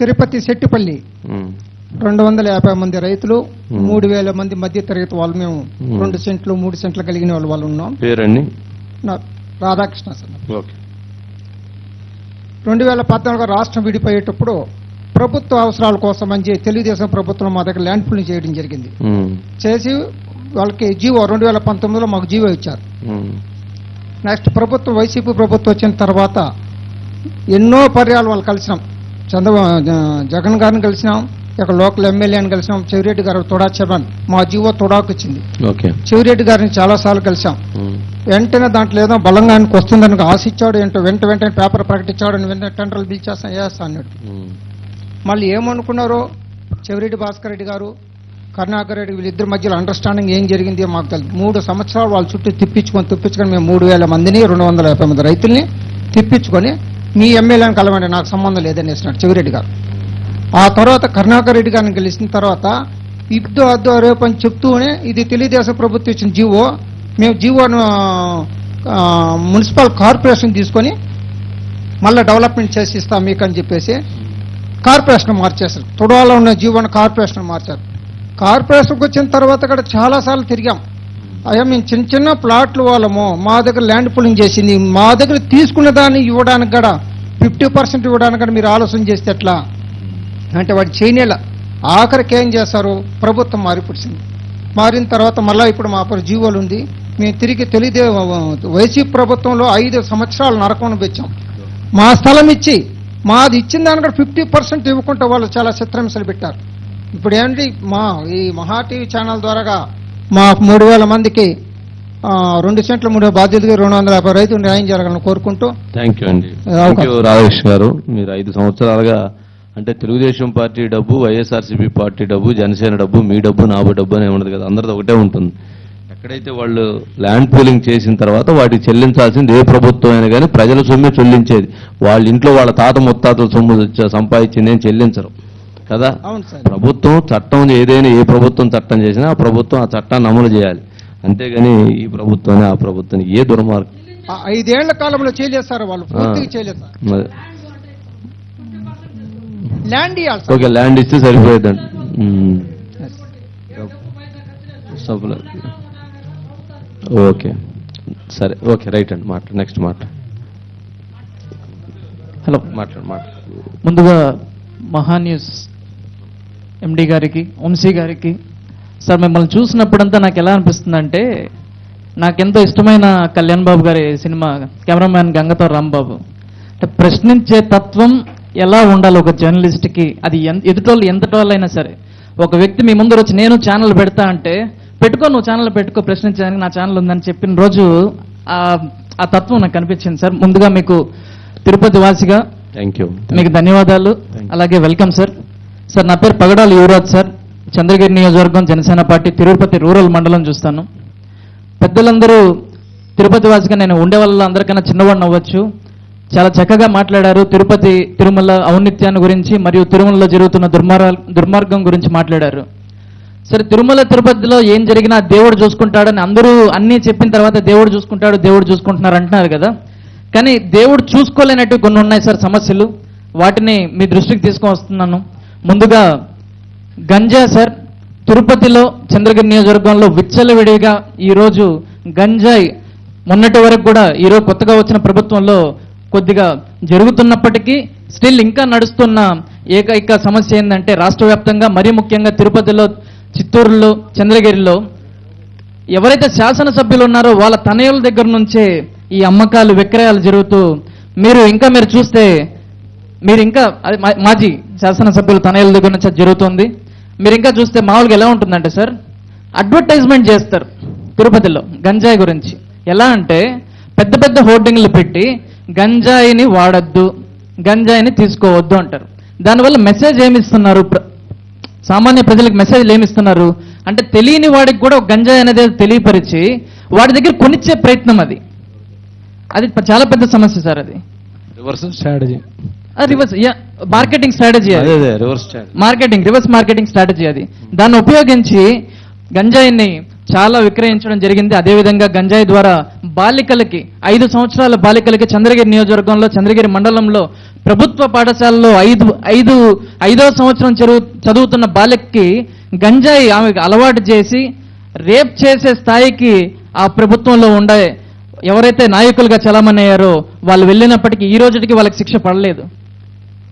తిరుపతి శెట్టిపల్లి. రెండు వందల యాభై మంది రైతులు. మూడు వేల మంది మధ్య తరగతి వాళ్ళు మేము. రెండు సెంట్లు మూడు సెంట్లు కలిగిన వాళ్ళు వాళ్ళు ఉన్నాం పేరండి నా రాధాకృష్ణ సార్ ఓకే రెండు వేల పద్నాలుగు రాష్ట్రం విడిపోయేటప్పుడు ప్రభుత్వ అవసరాల కోసం అని తెలుగుదేశం ప్రభుత్వం మా దగ్గర ల్యాండ్ పూలింగ్ చేయడం జరిగింది. చేసి వాళ్ళకి జీవో రెండు వేల పంతొమ్మిదిలో మాకు జీవో ఇచ్చారు. నెక్స్ట్ ప్రభుత్వం వైసీపీ ప్రభుత్వం వచ్చిన తర్వాత ఎన్నో పర్యాలు వాళ్ళు కలిసినాం చంద్రబాబు జగన్ గారిని కలిసినాం ఇక లోకల్ ఎమ్మెల్యేని కలిసినాం చెవిరెడ్డి గారు తొడా చరణ్ మా జీవో తొడాకు వచ్చింది ఓకే. చెవిరెడ్డి గారిని చాలాసార్లు కలిసాం. ఉమ్. వెంటనే దాంట్లో ఏదో బలంగా ఆయనకు వస్తుందని ఆశించాడు ఏంటో వెంట వెంటనే పేపర్ ప్రకటించాడు అని వెంటనే టెండర్లు పిలిచేస్తాం వేస్తా అన్నాడు. మళ్ళీ ఏమనుకున్నారో? చెవిరెడ్డి భాస్కర్ రెడ్డి గారు కరుణాకర్ రెడ్డి వీళ్ళిద్దరి మధ్యలో అండర్స్టాండింగ్ ఏం జరిగింది మాకు తెలియదు మూడు సంవత్సరాలు వాళ్ళ చుట్టూ తిప్పించుకొని తిప్పించుకొని మేము మూడు వేల మందిని రెండు వందల యాభై మంది రైతుల్ని తిప్పించుకొని మీ ఎమ్మెల్యేని కలవండి నాకు సంబంధం లేదని వేసినాడు చెవిరెడ్డి గారు. ఆ తర్వాత కరుణాకర్ రెడ్డి గారిని గెలిచిన తర్వాత ఇద్దో అద్దో రేపు అని చెప్తూనే ఇది తెలుగుదేశం ప్రభుత్వం ఇచ్చిన జీవో మేము జీవోను మున్సిపల్ కార్పొరేషన్ తీసుకొని మళ్ళీ డెవలప్మెంట్ చేసి ఇస్తాం మీకు అని చెప్పేసి కార్పొరేషన్ మార్చేశారు. తుడాలో ఉన్న జీవోని కార్పొరేషన్ మార్చారు. కార్పొరేషన్కి వచ్చిన తర్వాత కూడా చాలాసార్లు తిరిగాం. అయ్యా మేము చిన్న చిన్న ప్లాట్లు వాళ్ళము మా దగ్గర ల్యాండ్ పులింగ్ చేసింది. మా దగ్గర తీసుకున్న దాన్ని ఇవ్వడానికి కూడా ఫిఫ్టీ పర్సెంట్ ఇవ్వడానికి కూడా మీరు ఆలోచన చేస్తే ఎట్లా? అంటే వాడు చేయనేలా. ఆఖరికి ఏం చేశారు? ప్రభుత్వం మారిపుడిచింది. మారిన తర్వాత మళ్ళీ ఇప్పుడు మా పరి జీవోలు ఉంది. మేము తిరిగి తెలియదే వైసీపీ ప్రభుత్వంలో ఐదు సంవత్సరాలు నరకం పెంచాం. మా స్థలం ఇచ్చి మాది ఇచ్చిన దాని కూడా ఫిఫ్టీ పర్సెంట్ ఇవ్వకుండా వాళ్ళు చాలా చిత్రహింసలు పెట్టారు. ఇప్పుడు ఏంటి? మా ఈ మహా టీవీ ఛానల్ ద్వారాగా మా మూడు వేల మందికి రెండు సెంట్ల మూడు బాధ్యతగా రెండు వందల యాభై రైతులు న్యాయం జరగాలని కోరుకుంటూ థ్యాంక్ యూ అండి. రాధాకృష్ణ గారు. మీరు ఐదు సంవత్సరాలుగా అంటే తెలుగుదేశం పార్టీ డబ్బు వైఎస్ఆర్సీపీ పార్టీ డబ్బు జనసేన డబ్బు మీ డబ్బు నా డబ్బు అనే ఉండదు కదా అందరిది ఒకటే ఉంటుంది. ఎక్కడైతే వాళ్ళు ల్యాండ్ పూలింగ్ చేసిన తర్వాత వాటికి చెల్లించాల్సింది ఏ ప్రభుత్వం అయినా కానీ ప్రజల సొమ్మే చెల్లించేది. వాళ్ళ ఇంట్లో వాళ్ళ తాత ముత్తాతల సొమ్ము సంపాదించింది ఏం చెల్లించరు. కదా? అవును సార్. ప్రభుత్వం చట్టం ఏదైనా ఏ ప్రభుత్వం చట్టం చేసినా ఆ ప్రభుత్వం ఆ చట్టాన్ని అమలు చేయాలి. అంతేగాని ఈ ప్రభుత్వాన్ని ఆ ప్రభుత్వాన్ని ఏ దుర్మార్గం? ఐదేళ్ళ కాలంలో చేయలేదు సార్ వాళ్ళు. పూర్తిగా చేయలేదు ల్యాండ్ ఇవ్వాలి ఓకే ల్యాండ్ ఇస్తే సరిపోయేదండి. ఓకే. సరే ఓకే రైట్ అండి మాట్లాడు నెక్స్ట్ మాట్లాడు హలో మాట్లాడు మాట్లాడు ముందుగా మహా న్యూస్ ఎండి గారికి వంశీ గారికి. సార్ మిమ్మల్ని చూసినప్పుడంతా నాకు ఎలా అనిపిస్తుందంటే నాకెంతో ఇష్టమైన కళ్యాణ్ బాబు గారి సినిమా కెమెరామ్యాన్ గంగతో రాంబాబు. అంటే ప్రశ్నించే తత్వం ఎలా ఉండాలి ఒక జర్నలిస్ట్కి? అది ఎంత ఎదుటోళ్ళు ఎంతటోళ్ళైనా సరే. ఒక వ్యక్తి మీ ముందు వచ్చి నేను ఛానల్ పెడతా అంటే పెట్టుకో నువ్వు ఛానల్ పెట్టుకో ప్రశ్నించడానికి నా ఛానల్ ఉందని చెప్పిన రోజు ఆ తత్వం నాకు కనిపించింది సార్. ముందుగా మీకు తిరుపతి వాసిగా థ్యాంక్ యూ మీకు ధన్యవాదాలు. అలాగే వెల్కమ్ సార్. సార్ నా పేరు పగడాలు యువరాజ్ సార్. చంద్రగిరి నియోజకవర్గం జనసేన పార్టీ తిరుపతి రూరల్ మండలం చూస్తాను. పెద్దలందరూ తిరుపతి వాసిగా నేను ఉండే వాళ్ళ అందరికన్నా చిన్నవాడిని అవ్వచ్చు. చాలా చక్కగా మాట్లాడారు. తిరుపతి తిరుమల ఔన్నిత్యాన్ని గురించి మరియు తిరుమలలో జరుగుతున్న దుర్మార్గ దుర్మార్గం గురించి మాట్లాడారు. సరే తిరుమల తిరుపతిలో ఏం జరిగినా దేవుడు చూసుకుంటాడని అందరూ అన్నీ చెప్పిన తర్వాత దేవుడు చూసుకుంటాడు దేవుడు చూసుకుంటున్నారు అంటున్నారు కదా. కానీ దేవుడు చూసుకోలేనట్టు కొన్ని ఉన్నాయి సార్ సమస్యలు. వాటిని మీ దృష్టికి తీసుకొని వస్తున్నాను ముందుగా గంజా సార్ తిరుపతిలో చంద్రగిరి నియోజకవర్గంలో విచ్చలవిడిగా ఈరోజు గంజాయి మొన్నటి వరకు కూడా ఈరోజు కొత్తగా వచ్చిన ప్రభుత్వంలో కొద్దిగా జరుగుతున్నప్పటికీ స్టిల్ ఇంకా నడుస్తున్న ఏకైక సమస్య ఏంటంటే రాష్ట్ర వ్యాప్తంగా మరీ ముఖ్యంగా తిరుపతిలో చిత్తూరులో చంద్రగిరిలో ఎవరైతే శాసనసభ్యులు ఉన్నారో వాళ్ళ తనయుల దగ్గర నుంచే ఈ అమ్మకాలు విక్రయాలు జరుగుతూ మీరు ఇంకా మీరు చూస్తే మీరు ఇంకా అది మా- మాజీ శాసనసభ్యులు తనయుల దగ్గర నుంచి జరుగుతుంది. మీరు ఇంకా చూస్తే మామూలుగా ఎలా ఉంటుందంటే సార్ అడ్వర్టైజ్మెంట్ చేస్తారు తిరుపతిలో గంజాయి గురించి. ఎలా అంటే పెద్ద పెద్ద హోర్డింగ్లు పెట్టి గంజాయిని వాడద్దు గంజాయిని తీసుకోవద్దు అంటారు. దానివల్ల మెసేజ్ ఏమి ఇస్తున్నారు సామాన్య ప్రజలకు మెసేజ్లు ఏమి ఇస్తున్నారు అంటే తెలియని వాడికి కూడా ఒక గంజాయి అనేది తెలియపరిచి వాడి దగ్గర కొనిచ్చే ప్రయత్నం అది. అది చాలా పెద్ద సమస్య సార్ అది. Reverse strategy reverse marketing strategy అదే. Reverse marketing reverse marketing strategy అది. దాన్ని ఉపయోగించి గంజాయిని చాలా విక్రయించడం జరిగింది. అదేవిధంగా గంజాయి ద్వారా బాలికలకి ఐదు సంవత్సరాల బాలికలకి చంద్రగిరి నియోజకవర్గంలో చంద్రగిరి మండలంలో ప్రభుత్వ పాఠశాలలో ఐదు ఐదు ఐదో సంవత్సరం చదువుతున్న బాలికకి గంజాయి ఆమెకు అలవాటు చేసి రేప్ చేసే స్థాయికి ఆ ప్రభుత్వంలో ఉండే ఎవరైతే నాయకులుగా చలామణి అయ్యారో వాళ్ళు వెళ్ళినప్పటికీ ఈ రోజుకి వాళ్ళకి శిక్ష పడలేదు.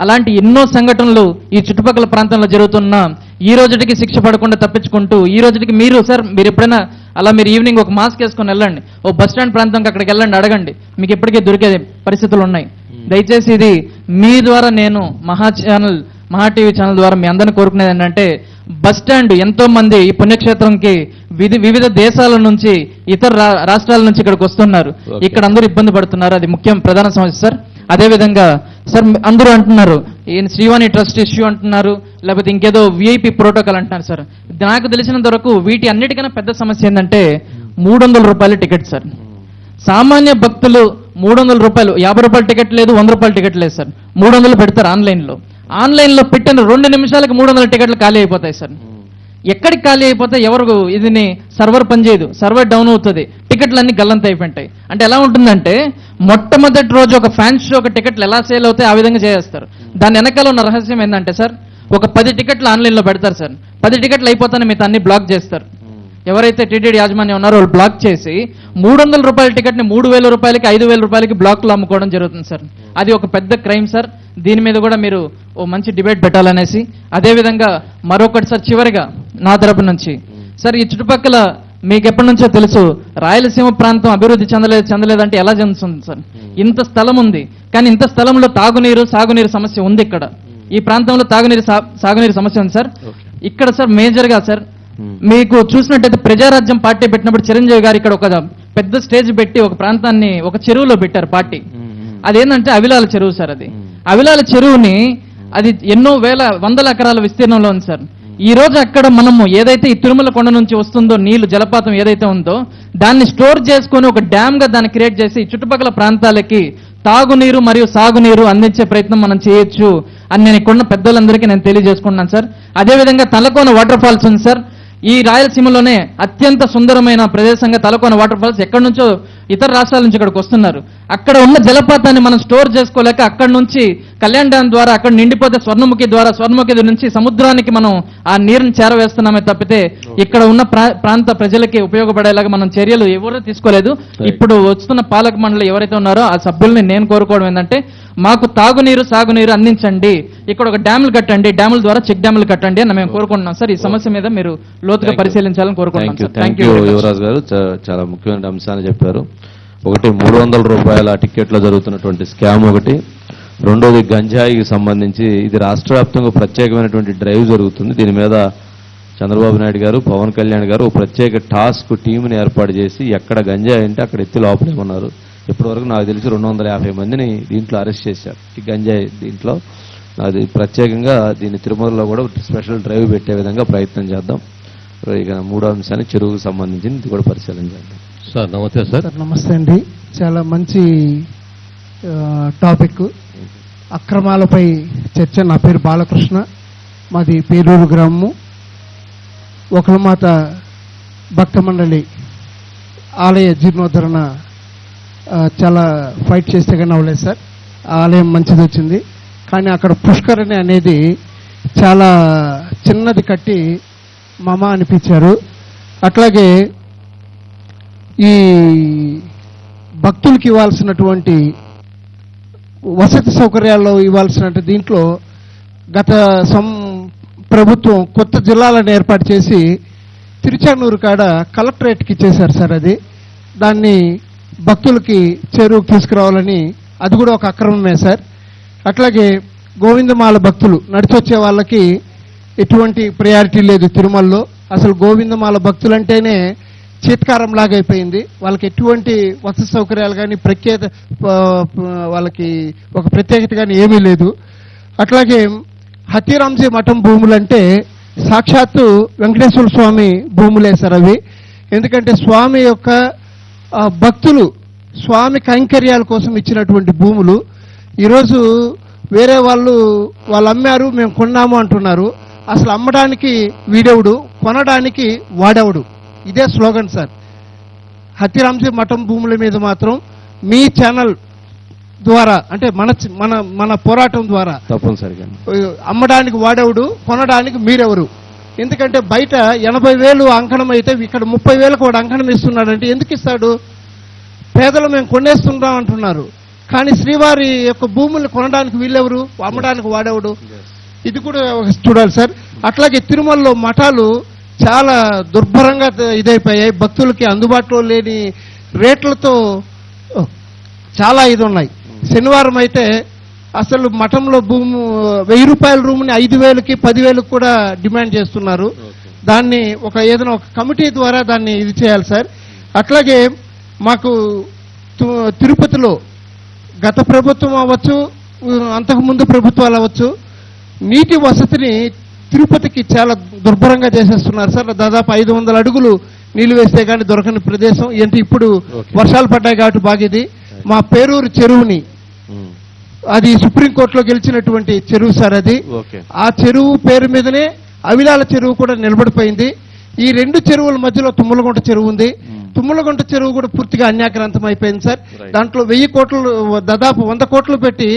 అలాంటి ఎన్నో సంఘటనలు ఈ చుట్టుపక్కల ప్రాంతంలో జరుగుతున్న ఈ రోజుకి శిక్ష పడకుండా తప్పించుకుంటూ ఈ రోజుకి మీరు సార్ మీరు ఎప్పుడైనా అలా మీరు ఈవినింగ్ ఒక మాస్క్ వేసుకొని వెళ్ళండి. ఓ బస్ స్టాండ్ ప్రాంతంకి అక్కడికి వెళ్ళండి అడగండి. మీకు ఎప్పటికీ దొరికే పరిస్థితులు ఉన్నాయి దయచేసి ఇది మీ ద్వారా నేను మహా ఛానల్ మహా టీవీ ఛానల్ ద్వారా మీ అందరిని కోరుకునేది ఏంటంటే బస్ స్టాండ్ ఎంతో మంది ఈ పుణ్యక్షేత్రంకి విధి వివిధ దేశాల నుంచి ఇతర రా- రాష్ట్రాల నుంచి ఇక్కడికి వస్తున్నారు. ఇక్కడ అందరూ ఇబ్బంది పడుతున్నారు. అది ముఖ్యం ప్రధాన సమస్య సార్. అదేవిధంగా సార్ అందరూ అంటున్నారు ఈయన శ్రీవాణి ట్రస్ట్ ఇష్యూ అంటున్నారు లేకపోతే ఇంకేదో విఐపి ప్రోటోకాల్ అంటున్నారు సార్. నాకు తెలిసినంత వరకు వీటి అన్నిటికన్నా పెద్ద సమస్య ఏంటంటే మూడు వందల రూపాయల టికెట్ సార్. సామాన్య భక్తులు మూడు వందల రూపాయలు యాభై రూపాయల టికెట్ లేదు వంద రూపాయల టికెట్ లేదు సార్. మూడు వందలు పెడతారు ఆన్లైన్లో. ఆన్లైన్లో పెట్టిన రెండు నిమిషాలకు మూడు వందల టికెట్లు ఖాళీ అయిపోతాయి సార్. ఎక్కడికి ఖాళీ అయిపోతే ఎవరు ఇదిని సర్వర్ పనిచేయదు సర్వర్ డౌన్ అవుతుంది. టికెట్లన్నీ గల్లంత అయిపోయింటాయి. అంటే ఎలా ఉంటుందంటే మొట్టమొదటి రోజు ఒక ఫ్యాన్స్ షో ఒక టికెట్లు ఎలా సేల్ అవుతాయి ఆ విధంగా చేస్తారు దాని వెనకాల ఉన్న రహస్యం ఏంటంటే సార్ ఒక పది టికెట్లు ఆన్లైన్లో పెడతారు సార్. పది టికెట్లు అయిపోతానే మిగతా అన్ని బ్లాక్ చేస్తారు. ఎవరైతే టీటీడీ యాజమాన్యం ఉన్నారో వాళ్ళు బ్లాక్ చేసి మూడు వందల రూపాయల టికెట్ని మూడు వేల రూపాయలకి ఐదు వేల రూపాయలకి బ్లాక్లో అమ్ముకోవడం జరుగుతుంది సార్. అది ఒక పెద్ద క్రైమ్ సార్. దీని మీద కూడా మీరు ఓ మంచి డిబేట్ పెట్టాలనేసి అదేవిధంగా మరొకటి సార్ చివరిగా నా తరపు నుంచి. సార్ ఈ చుట్టుపక్కల మీకు ఎప్పటి నుంచో తెలుసు రాయలసీమ ప్రాంతం అభివృద్ధి చెందలేదు చెందలేదంటే ఎలా చెందుతుంది సార్? ఇంత స్థలం ఉంది కానీ ఇంత స్థలంలో తాగునీరు సాగునీరు సమస్య ఉంది ఇక్కడ. ఈ ప్రాంతంలో తాగునీరు సాగునీరు సమస్య ఉంది సార్. ఇక్కడ సార్ మేజర్గా సార్ మీకు చూసినట్టయితే ప్రజారాజ్యం పార్టీ పెట్టినప్పుడు చిరంజీవి గారు ఇక్కడ ఒక పెద్ద స్టేజ్ పెట్టి ఒక ప్రాంతాన్ని ఒక చెరువులో పెట్టారు పార్టీ. అదేంటంటే అవిలాల చెరువు సార్ అది. అవిలాల చెరువుని అది ఎన్నో వేల వందల ఎకరాల విస్తీర్ణంలో ఉంది సార్. ఈ రోజు అక్కడ మనము ఏదైతే ఈ తిరుమల కొండ నుంచి వస్తుందో నీళ్ళు జలపాతం ఏదైతే ఉందో దాన్ని స్టోర్ చేసుకొని ఒక డ్యామ్గా దాన్ని క్రియేట్ చేసి చుట్టుపక్కల ప్రాంతాలకి తాగునీరు మరియు సాగునీరు అందించే ప్రయత్నం మనం చేయొచ్చు అని నేను ఇక్కడున్న పెద్దలందరికీ నేను తెలియజేసుకుంటున్నాను సార్. అదేవిధంగా తలకోన వాటర్ ఫాల్స్ ఉంది సార్. ఈ రాయలసీమలోనే అత్యంత సుందరమైన ప్రదేశంగా తలకోన వాటర్ ఫాల్స్ ఎక్కడి నుంచో ఇతర రాష్ట్రాల నుంచి ఇక్కడికి వస్తున్నారు. అక్కడ ఉన్న జలపాతాన్ని మనం స్టోర్ చేసుకోలేక అక్కడి నుంచి కళ్యాణ్ డ్యామ్ ద్వారా అక్కడ నిండిపోతే స్వర్ణముఖి ద్వారా స్వర్ణముఖి నుంచి సముద్రానికి మనం ఆ నీరుని చేరవేస్తున్నామే తప్పితే ఇక్కడ ఉన్న ప్రా- ప్రాంత ప్రజలకి ఉపయోగపడేలాగా మనం చర్యలు ఎవరూ తీసుకోలేదు. ఇప్పుడు వస్తున్న పాలక మండలి ఎవరైతే ఉన్నారో ఆ సభ్యుల్ని నేను కోరుకోవడం ఏంటంటే మాకు తాగునీరు సాగునీరు అందించండి. ఇక్కడ ఒక డ్యాములు కట్టండి. డ్యాముల ద్వారా చెక్ డ్యాములు కట్టండి అని మేము కోరుకుంటున్నాం. సార్ ఈ సమస్య మీద మీరు లోతుగా. పరిశీలించాలని కోరుకుంటున్నాం థ్యాంక్ యూ యువరాజ్ గారు. చాలా ముఖ్యమైన అంశాన్ని చెప్పారు. ఒకటి మూడు వందల రూపాయల టికెట్లో జరుగుతున్నటువంటి స్కామ్ ఒకటి. రెండోది గంజాయికి సంబంధించి ఇది రాష్ట్ర వ్యాప్తంగా ప్రత్యేకమైనటువంటి డ్రైవ్ జరుగుతుంది. దీని మీద చంద్రబాబు నాయుడు గారు పవన్ కళ్యాణ్ గారు ఒక ప్రత్యేక టాస్క్ టీంని ఏర్పాటు చేసి ఎక్కడ గంజాయి అంటే అక్కడ ఎత్తి లోపలేమన్నారు. ఇప్పటివరకు నాకు తెలిసి రెండు వందల యాభై మందిని దీంట్లో అరెస్ట్ చేశారు. ఈ గంజాయి దీంట్లో అది ప్రత్యేకంగా దీన్ని తిరుమలలో కూడా స్పెషల్ డ్రైవ్ పెట్టే విధంగా ప్రయత్నం చేద్దాం. ఇక మూడో అంశాన్ని చెరువుకు సంబంధించింది ఇది కూడా పరిశీలన చేద్దాం. సార్ నమస్తే సార్. నమస్తే అండి. చాలా మంచి టాపిక్ అక్రమాలపై చర్చ. నా పేరు బాలకృష్ణ. మాది పేరూరు గ్రామము. ఒకలమాత భక్త మండలి ఆలయ జీర్ణోద్ధరణ చాలా ఫైట్ చేస్తే కానీ అవ్వలేదు సార్. ఆ ఆలయం మంచిది వచ్చింది. కానీ అక్కడ పుష్కరణి అనేది చాలా చిన్నది కట్టి మమ అనిపించారు. అట్లాగే ఈ భక్తులకి ఇవ్వాల్సినటువంటి వసతి సౌకర్యాల్లో ఇవ్వాల్సిన దీంట్లో గత సం ప్రభుత్వం కొత్త జిల్లాలను ఏర్పాటు చేసి తిరుచానూరు కాడ కలెక్టరేట్కి ఇచ్చేశారు సార్ అది. దాన్ని భక్తులకి చెరువుకి తీసుకురావాలని అది కూడా ఒక అక్రమమే సార్. అట్లాగే గోవిందమాల భక్తులు నడిచొచ్చే వాళ్ళకి ఎటువంటి ప్రయారిటీ లేదు తిరుమలలో. అసలు గోవిందమాల భక్తులంటేనే చీత్కారం లాగా అయిపోయింది. వాళ్ళకి ఎటువంటి వసతి సౌకర్యాలు కానీ ప్రత్యేక వాళ్ళకి ఒక ప్రత్యేకత కానీ ఏమీ లేదు. అట్లాగే హతీరాంజీ మఠం భూములంటే సాక్షాత్తు వెంకటేశ్వర స్వామి భూములే సార్ అవి. ఎందుకంటే స్వామి యొక్క భక్తులు స్వామి కైంకర్యాల కోసం ఇచ్చినటువంటి భూములు. ఈరోజు వేరే వాళ్ళు వాళ్ళు అమ్మారు మేము కొన్నాము అంటున్నారు. అసలు అమ్మడానికి వీడెవడు? కొనడానికి వాడెవడు? ఇదే స్లోగన్ సార్. హతిరాంజీ మఠం భూముల మీద మాత్రం మీ ఛానల్ ద్వారా అంటే మన మన మన పోరాటం ద్వారా తప్పనిసరిగా అమ్మడానికి వాడెవడు కొనడానికి మీరెవరు? ఎందుకంటే బయట ఎనభై వేలు అంకణం అయితే ఇక్కడ ముప్పై వేలకు వాడు అంకణం ఇస్తున్నాడంటే ఎందుకు ఇస్తాడు? పేదలు మేము కొనేస్తున్నాం అంటున్నారు. కానీ శ్రీవారి యొక్క భూముల్ని కొనడానికి వీళ్ళెవరు? అమ్మడానికి వాడెవడు? ఇది కూడా చూడాలి సార్. అట్లాగే తిరుమలలో మఠాలు చాలా దుర్భరంగా ఇదైపోయాయి. భక్తులకి అందుబాటులో లేని రేట్లతో చాలా ఇది ఉన్నాయి శనివారం అయితే అసలు మఠంలో భూము వెయ్యి రూపాయల రూమ్ని ఐదు వేలకి పదివేలకు కూడా డిమాండ్ చేస్తున్నారు. దాన్ని ఒక ఏదైనా ఒక కమిటీ ద్వారా దాన్ని ఇది చేయాలి సార్. అట్లాగే మాకు తిరుపతిలో గత ప్రభుత్వం అవ్వచ్చు అంతకుముందు ప్రభుత్వాలు అవ్వచ్చు నీటి వసతిని తిరుపతికి చాలా దుర్భరంగా చేసేస్తున్నారు. సార్ దాదాపు ఐదు వందల అడుగులు నీళ్ళు వేస్తే కానీ దొరకని ప్రదేశం. ఏంటి ఇప్పుడు. వర్షాలు పడ్డాయి కాబట్టి బాగిది. మా పేరూరు చెరువుని. అది సుప్రీంకోర్టులో గెలిచినటువంటి చెరువు సార్ అది. ఆ చెరువు పేరు మీదనే అవిలాల చెరువు కూడా నిలబడిపోయింది. ఈ రెండు చెరువుల మధ్యలో తుమ్మలగుంట చెరువు ఉంది. తుమ్మలగుంట చెరువు కూడా పూర్తిగా అన్యాక్రాంతం అయిపోయింది సార్. దాంట్లో వెయ్యి కోట్లు దాదాపు వంద కోట్లు పెట్టి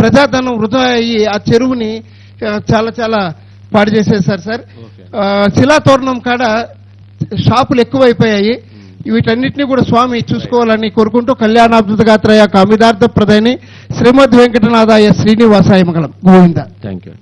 ప్రజాధనం వృధా అయ్యి ఆ చెరువుని చాలా చాలా పాడు చేసేసారు సార్. శిలాతోరణం కాడ షాపులు ఎక్కువైపోయాయి. వీటన్నిటిని కూడా స్వామి చూసుకోవాలని కోరుకుంటూ కళ్యాణాభివృద్ధి గాత్రయ కామిదార్థ ప్రదాని శ్రీమద్ వెంకటనాథాయ శ్రీనివాసాయ మంగళం. గోవింద. Thank you